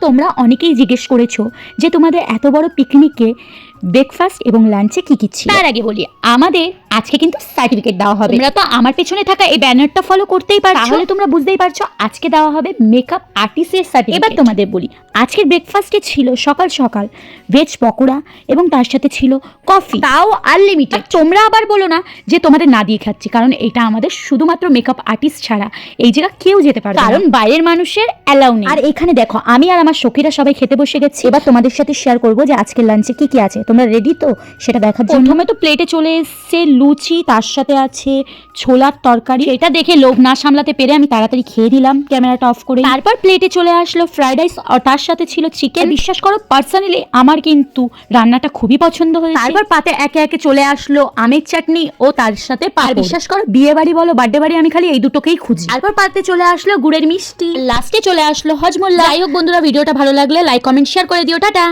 তোমরা অনেকেই জিজ্ঞেস করেছ যে তোমাদের এত বড় পিকনিকে ব্রেকফাস্ট এবং লাঞ্চে কি কি ছিল? তার আগে বলি আমাদের আজকে কিন্তু সার্টিফিকেট দেওয়া হবে। তোমরা তো আমার পেছনে থাকা এই ব্যানারটা ফলো করতেই পারছ। তাহলে তোমরা বুঝতেই পারছ আজকে দেওয়া হবে মেকআপ আর্টিস্টের সার্টিফিকেট এবার তোমাদের বলি আজকের ব্রেকফাস্টে ছিল সকাল সকাল ভেজ পকোড়া এবং তার সাথে ছিল কফি তাও আনলিমিটেড তোমরা আবার বলো না যে তোমাদের না দিয়ে খাচ্ছি কারণ এটা আমাদের শুধুমাত্র মেকআপ আর্টিস্ট ছাড়া এই জায়গা কেউ যেতে পারবে কারণ বাইরের মানুষের অ্যালাউ নেই। আর এখানে দেখো আমি আর আমার সখীরা সবাই খেতে বসে গেছি। এবার তোমাদের সাথে শেয়ার করব যে আজকের লাঞ্চে কি কি আছে। তোমরা রেডি তো? সেটা দেখার জন্য? প্রথমে তো প্লেটে চলে এসছে লুচি তার সাথে আছে ছোলার তরকারি। এটা দেখে লোভ না সামলাতে পেরে আমি তাড়াতাড়ি খেয়ে দিলাম ক্যামেরাটা অফ করে। তারপর প্লেটে চলে আসলো ফ্রাইড রাইস আর তার সাথে ছিল চিকেন বিশ্বাস করো পার্সোনালি আমার কিন্তু রান্নাটা খুবই পছন্দ হয়েছে। তারপর পাতে একে একে চলে আসলো আমের চাটনি ও তার সাথে পার বিশ্বাস করো বিয়ে বাড়ি বলো বার্থডে বাড়ি আমি খালি এই দুটোকেই খুঁজি। তারপর পাতে চলে আসলো গুড়ের মিষ্টি। লাস্টে চলে আসলো হজমোল্লা যাই হোক বন্ধুরা ভিডিওটা ভালো লাগলে লাইক কমেন্ট শেয়ার করে দিও। টাটা!